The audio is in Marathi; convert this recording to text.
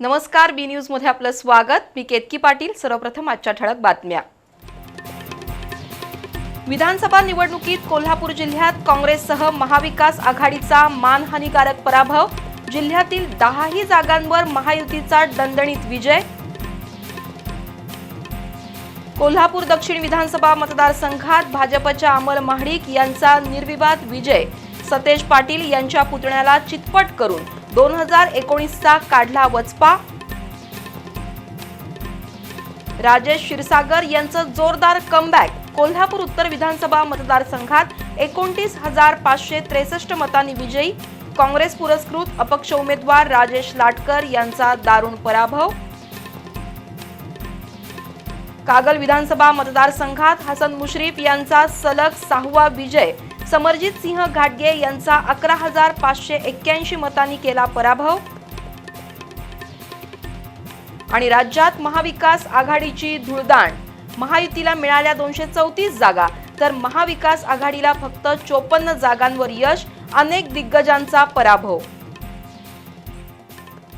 नमस्कार बी न्यूजमध्ये आपलं स्वागत. मी केतकी पाटील. सर्वप्रथम आजच्या ठळक बातम्या. विधानसभा निवडणुकीत कोल्हापूर जिल्ह्यात काँग्रेससह महाविकास आघाडीचा मानहानिकारक पराभव. जिल्ह्यातील दहाही जागांवर महायुतीचा दणदणीत विजय. कोल्हापूर दक्षिण विधानसभा मतदारसंघात भाजपच्या अमल महाडिक यांचा निर्विवाद विजय. सतेज पाटील यांच्या पुतण्याला चितपट करून दोन हजार एकोणीसचा काढला वचपा. राजेश क्षीरसागर यांचं जोरदार कमबॅक कोल्हापूर उत्तर विधानसभा मतदारसंघात एकोणतीस हजार पाचशे त्रेसष्ट मतांनी विजयी. काँग्रेस पुरस्कृत अपक्ष उमेदवार राजेश लाटकर यांचा दारुण पराभव. कागल विधानसभा मतदारसंघात हसन मुश्रीफ यांचा सलग सहावा विजय. समरजित सिंह घाटगे यांचा अकरा हजार पाचशे एक्क्याऐंशी मतांनी केला पराभव. आणि राज्यात महाविकास आघाडीची धुळदाण. महायुतीला मिळाल्या दोनशे चौतीस जागा तर महाविकास आघाडीला फक्त चोपन्न जागांवर यश अनेक दिग्गजांचा पराभव.